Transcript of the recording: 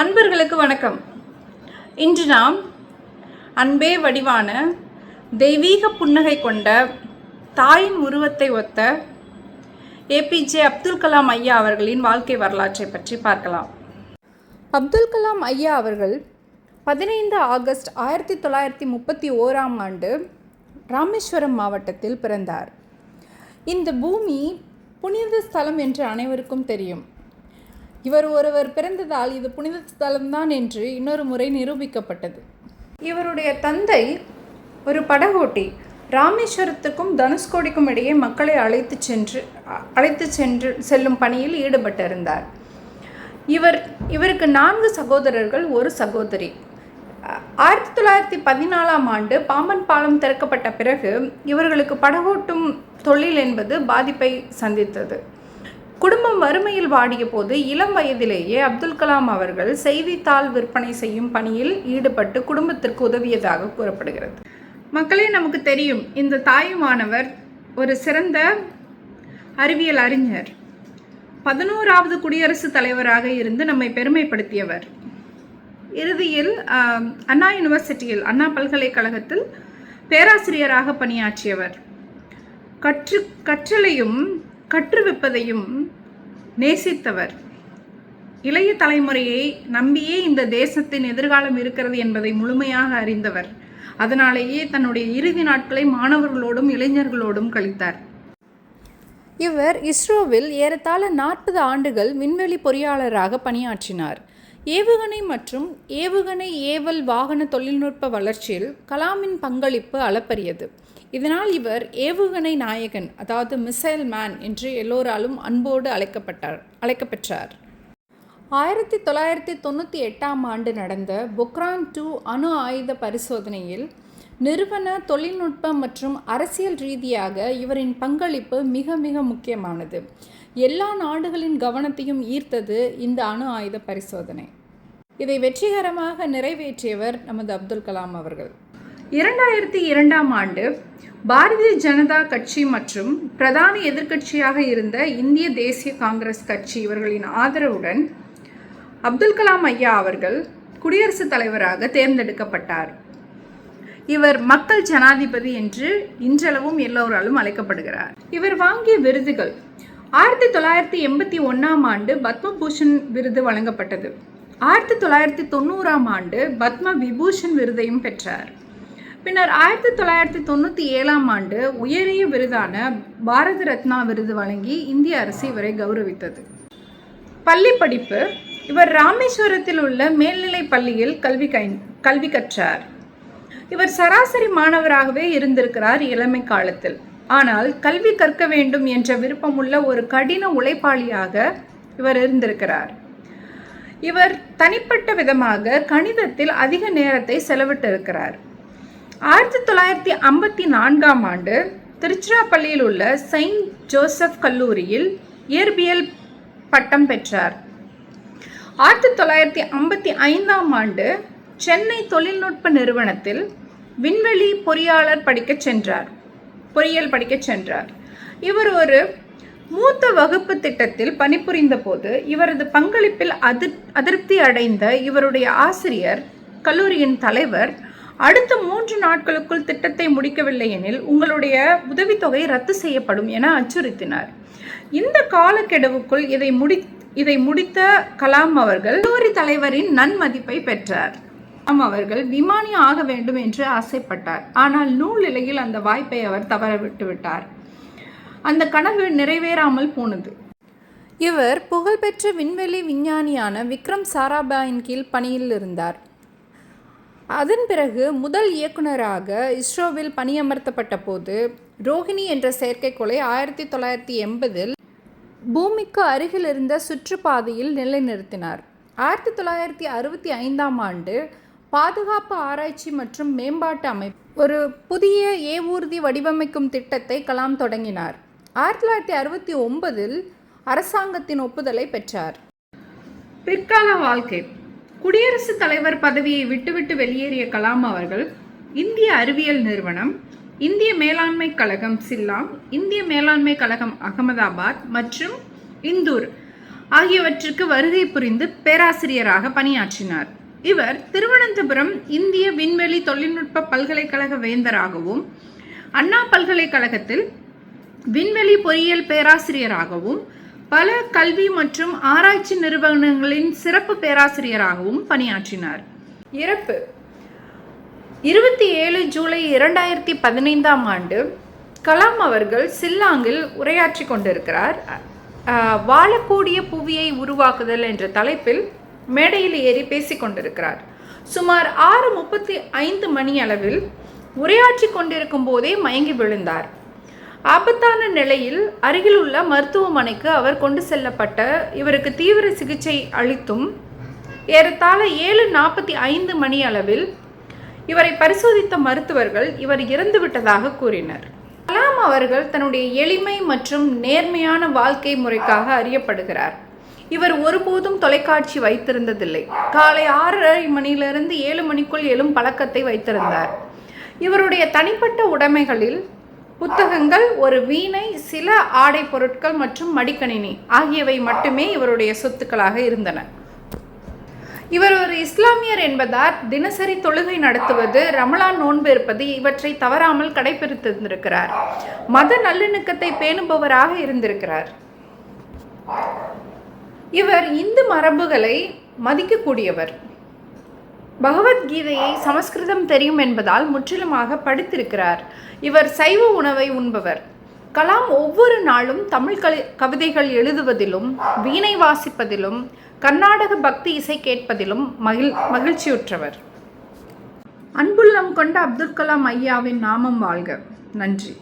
அன்பர்களுக்கு வணக்கம். இன்று நாம் அன்பே வடிவான தெய்வீக புன்னகை கொண்ட தாயின் உருவத்தை ஒத்த ஏபிஜே அப்துல் கலாம் ஐயா அவர்களின் வாழ்க்கை வரலாற்றை பற்றி பார்க்கலாம். அப்துல் கலாம் ஐயா அவர்கள் பதினைந்து ஆகஸ்ட் ஆயிரத்தி தொள்ளாயிரத்தி முப்பத்தி ஓராம் ஆண்டு ராமேஸ்வரம் மாவட்டத்தில் பிறந்தார். இந்த பூமி புனித ஸ்தலம் என்று அனைவருக்கும் தெரியும். இவர் ஒருவர் பிறந்ததால் இது புனித ஸ்தலம்தான் என்று இன்னொரு முறை நிரூபிக்கப்பட்டது. இவருடைய தந்தை ஒரு படகோட்டி ராமேஸ்வரத்துக்கும் தனுஷ்கோடிக்கும் இடையே மக்களை அழைத்து சென்று அழைத்து சென்று செல்லும் பணியில் ஈடுபட்டிருந்தார். இவர் இவருக்கு நான்கு சகோதரர்கள் ஒரு சகோதரி. ஆயிரத்தி தொள்ளாயிரத்தி பதினாலாம் ஆண்டு பாம்பன் பாலம் திறக்கப்பட்ட பிறகு இவர்களுக்கு படகோட்டும் தொழில் என்பது பாதிப்பை சந்தித்தது. குடும்பம் வறுமையில் வாடிய போது இளம் வயதிலேயே அப்துல் கலாம் அவர்கள் செய்தித்தாள் விற்பனை செய்யும் பணியில் ஈடுபட்டு குடும்பத்திற்கு உதவியதாக கூறப்படுகிறது. மக்களே நமக்கு தெரியும் இந்த தாயுமானவர் ஒரு சிறந்த அறிவியல் அறிஞர். பதினோராவது குடியரசுத் தலைவராக இருந்து நம்மை பெருமைப்படுத்தியவர். இறுதியில் அண்ணா யூனிவர்சிட்டியில் அண்ணா பல்கலைக்கழகத்தில் பேராசிரியராக பணியாற்றியவர். கற்று கற்றலையும் கற்றுவிப்பதையும் நேசித்தவர். இளைய தலைமுறையை நம்பியே இந்த தேசத்தின் எதிர்காலம் இருக்கிறது என்பதை முழுமையாக அறிந்தவர். அதனாலேயே தன்னுடைய இறுதி நாட்களை மாணவர்களோடும் இளைஞர்களோடும் கழித்தார். இவர் இஸ்ரோவில் ஏறத்தாழ நாற்பது ஆண்டுகள் விண்வெளி பொறியாளராக பணியாற்றினார். ஏவுகணை மற்றும் ஏவுகணை ஏவல் வாகன தொழில்நுட்ப வளர்ச்சியில் கலாமின் பங்களிப்பு அளப்பரியது. இதனால் இவர் ஏவுகணை நாயகன் அதாவது மிசைல் மேன் என்று எல்லோராலும் அன்போடு அழைக்கப்பட்டார் அழைக்கப்பெற்றார். ஆயிரத்தி தொள்ளாயிரத்தி தொண்ணூற்றி எட்டாம் ஆண்டு நடந்த பொக்ரான் டூ அணு ஆயுத பரிசோதனையில் நிறுவன தொழில்நுட்பம் மற்றும் அரசியல் ரீதியாக இவரின் பங்களிப்பு மிக மிக முக்கியமானது. எல்லா நாடுகளின் கவனத்தையும் ஈர்த்தது இந்த அணு ஆயுத பரிசோதனை. இதை வெற்றிகரமாக நிறைவேற்றியவர் நமது அப்துல் கலாம் அவர்கள். இரண்டாயிரத்தி இரண்டாம் ஆண்டு பாரதிய ஜனதா கட்சி மற்றும் பிரதான எதிர்க்கட்சியாக இருந்த இந்திய தேசிய காங்கிரஸ் கட்சி இவர்களின் ஆதரவுடன் அப்துல் கலாம் ஐயா அவர்கள் குடியரசுத் தலைவராக தேர்ந்தெடுக்கப்பட்டார். இவர் மக்கள் ஜனாதிபதி என்று இன்றளவும் எல்லோராலும் அழைக்கப்படுகிறார். இவர் வாங்கிய விருதுகள் ஆயிரத்தி தொள்ளாயிரத்தி எண்பத்தி ஒன்றாம் ஆண்டு பத்மபூஷன் விருது வழங்கப்பட்டது. ஆயிரத்தி தொள்ளாயிரத்தி தொண்ணூறாம் ஆண்டு பத்ம விபூஷன் விருதையும் பெற்றார். பின்னர் ஆயிரத்தி தொள்ளாயிரத்தி தொண்ணூற்றி ஏழாம் ஆண்டு உயரிய விருதான பாரத ரத்னா விருது வழங்கி இந்திய அரசு இவரை கௌரவித்தது. பள்ளி படிப்பு இவர் ராமேஸ்வரத்தில் உள்ள மேல்நிலைப் பள்ளியில் கல்வி கை கல்வி கற்றார். இவர் சராசரி மாணவராகவே இருந்திருக்கிறார் இளமை காலத்தில். ஆனால் கல்வி கற்க வேண்டும் என்ற விருப்பமுள்ள ஒரு கடின உழைப்பாளியாக இவர் இருந்திருக்கிறார். இவர் தனிப்பட்ட விதமாக கணிதத்தில் அதிக நேரத்தை செலவிட்டிருக்கிறார். ஆயிரத்தி தொள்ளாயிரத்தி ஐம்பத்தி நான்காம் ஆண்டு திருச்சிராப்பள்ளியில் உள்ள செயின்ட் ஜோசப் கல்லூரியில் இயற்பியல் பட்டம் பெற்றார். ஆயிரத்தி தொள்ளாயிரத்தி ஐம்பத்தி ஐந்தாம் ஆண்டு சென்னை தொழில்நுட்ப நிறுவனத்தில் விண்வெளி பொறியாளர் படிக்கச் சென்றார். பொறியியல் படிக்கச் சென்றார். இவர் ஒரு மூத்த வகுப்பு திட்டத்தில் பணிபுரிந்த போது இவரது பங்களிப்பில் அதிர் அதிருப்தி அடைந்த இவருடைய ஆசிரியர் கல்லூரியின் தலைவர் அடுத்த மூன்று நாட்களுக்குள் திட்டத்தை முடிக்கவில்லை எனில் உங்களுடைய உதவித்தொகை ரத்து செய்யப்படும் என அச்சுறுத்தினார். இந்த காலக்கெடுவுக்குள் இதை முடி இதை முடித்த கலாம் அவர்கள் கல்லூரி தலைவரின் நன்மதிப்பை பெற்றார். கலாம் அவர்கள் விமானி ஆக வேண்டும் என்று ஆசைப்பட்டார். ஆனால் நூல் இலையில் அந்த வாய்ப்பை அவர் தவற விட்டுவிட்டார் அந்த கனவு நிறைவேறாமல் போனது. இவர் புகழ்பெற்ற விண்வெளி விஞ்ஞானியான விக்ரம் சாராபாயின் கீழ் பணியில் இருந்தார். அதன் பிறகு முதல் இயக்குனராக இஸ்ரோவில் பணியமர்த்தப்பட்ட போது ரோஹிணி என்ற செயற்கைக்கோளை ஆயிரத்தி தொள்ளாயிரத்தி எண்பதில் பூமிக்கு அருகில் இருந்த சுற்றுப்பாதையில் நிலைநிறுத்தினார். ஆயிரத்தி தொள்ளாயிரத்தி அறுபத்தி ஐந்தாம் ஆண்டு பாதுகாப்பு ஆராய்ச்சி மற்றும் மேம்பாட்டு அமைப்பு ஒரு புதிய ஏவூர்தி வடிவமைக்கும் திட்டத்தை கலாம் தொடங்கினார். ஆயிரத்தி தொள்ளாயிரத்தி அறுபத்தி ஒன்பதில் அரசாங்கத்தின் ஒப்புதலை பெற்றார். பிற்கால வாழ்க்கை குடியரசுத் தலைவர் பதவியை விட்டுவிட்டு வெளியேறிய கலாம் அவர்கள் இந்திய அறிவியல் நிறுவனம் இந்திய மேலாண்மை கழகம் சில்லாங் இந்திய மேலாண்மை கழகம் அகமதாபாத் மற்றும் இந்தூர் ஆகியவற்றிற்கு வருகை புரிந்து பேராசிரியராக பணியாற்றினார். இவர் திருவனந்தபுரம் இந்திய விண்வெளி தொழில்நுட்ப பல்கலைக்கழக வேந்தராகவும் அண்ணா பல்கலைக்கழகத்தில் விண்வெளி பொறியியல் பேராசிரியராகவும் பல கல்வி மற்றும் ஆராய்ச்சி நிறுவனங்களின் சிறப்பு பேராசிரியராகவும் பணியாற்றினார். இறப்பு. இருபத்தி ஏழு ஜூலை இரண்டாயிரத்தி பதினைந்தாம் ஆண்டு கலாம் அவர்கள் சில்லாங்கில் உரையாற்றி கொண்டிருக்கிறார். வாழக்கூடிய புவியை உருவாக்குதல் என்ற தலைப்பில் மேடையில் ஏறி பேசிக்கொண்டிருக்கிறார் சுமார் ஆறு முப்பத்தி ஐந்து மணி அளவில் உரையாற்றி கொண்டிருக்கும் போதே மயங்கி விழுந்தார். ஆபத்தான நிலையில் அருகிலுள்ள மருத்துவமனைக்கு அவர் கொண்டு செல்லப்பட்ட இவருக்கு தீவிர சிகிச்சை அளித்தும் ஏறத்தாழ ஏழு நாற்பத்தி ஐந்து மணி அளவில் இவரை பரிசோதித்த மருத்துவர்கள் இவர் இறந்து விட்டதாக கூறினர். கலாம் அவர்கள் தன்னுடைய எளிமை மற்றும் நேர்மையான வாழ்க்கை முறைக்காக அறியப்படுகிறார். இவர் ஒருபோதும் தொலைக்காட்சி வைத்திருந்ததில்லை. காலை ஆறரை மணியிலிருந்து ஏழு மணிக்குள் எழும் பழக்கத்தை வைத்திருந்தார். இவருடைய தனிப்பட்ட உடைமைகளில் புத்தகங்கள் ஒரு வீணை சில ஆடை பொருட்கள் மற்றும் மடிக்கணினி ஆகியவை மட்டுமே இவருடைய சொத்துக்களாக இருந்தன. இவர் ஒரு இஸ்லாமியர் என்பதால் தினசரி தொழுகை நடத்துவது ரமலான் நோன்பு இருப்பது இவற்றை தவறாமல் கடைபிடித்திருந்திருக்கிறார். மத நல்லிணக்கத்தை பேணுபவராக இருந்திருக்கிறார். இவர் இந்து மரபுகளை மதிக்கக்கூடியவர். பகவத்கீதையை சமஸ்கிருதம் தெரியும் என்பதால் முற்றிலுமாக படித்திருக்கிறார். இவர் சைவ உணவை உண்பவர். கலாம் ஒவ்வொரு நாளும் தமிழ் கலி கவிதைகள் எழுதுவதிலும் வீணை வாசிப்பதிலும் கர்நாடக பக்தி இசை கேட்பதிலும் மகிழ் மகிழ்ச்சியுற்றவர். அன்புள்ளம் கொண்ட அப்துல் கலாம் ஐயாவின் நாமம் வாழ்க. நன்றி.